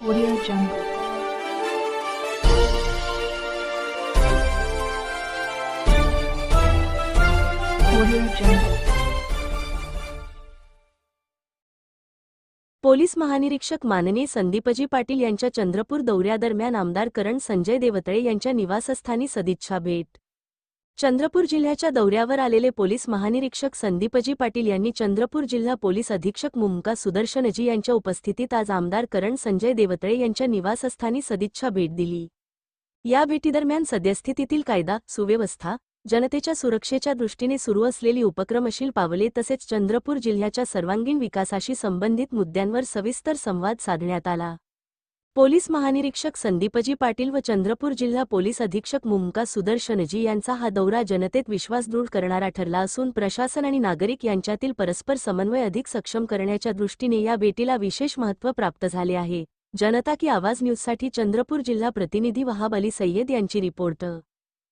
Audio Jungle. Police महानिरीक्षक माननीय संदीपजी पाटील यांच्या चंद्रपूर दौऱ्यादरम्यान आमदार करण संजय देवतळे यांच्या निवासस्थानी सदिच्छा भेट चंद्रपूर जिल्ह्याच्या दौऱ्यावर आलेले पोलीस महानिरीक्षक संदीपजी पाटील यांनी चंद्रपूर जिल्हा पोलीस अधीक्षक मुमका सुदर्शनजी यांच्या उपस्थितीत आज आमदार करण संजय देवतळे यांच्या निवासस्थानी सदिच्छा भेट दिली. या भेटीदरम्यान सद्यस्थितीतील कायदा सुव्यवस्था जनतेच्या सुरक्षेच्या दृष्टीने सुरू असलेली उपक्रमशील पावले तसेच चंद्रपूर जिल्ह्याच्या सर्वांगीण विकासाशी संबंधित मुद्द्यांवर सविस्तर संवाद साधण्यात आला. पोलीस महानिरीक्षक संदीपजी पाटील व चंद्रपूर जिल्हा पोलीस अधीक्षक मुमका सुदर्शनजी यांचा हा दौरा जनतेत विश्वास दृढ करणारा ठरला असून प्रशासन आणि नागरिक यांच्यातील परस्पर समन्वय अधिक सक्षम करण्याच्या दृष्टीने या भेटीला विशेष महत्त्व प्राप्त झाले आहे. जनता की आवाज न्यूजसाठी चंद्रपूर जिल्हा प्रतिनिधी वहाब अली सय्यद यांची रिपोर्ट.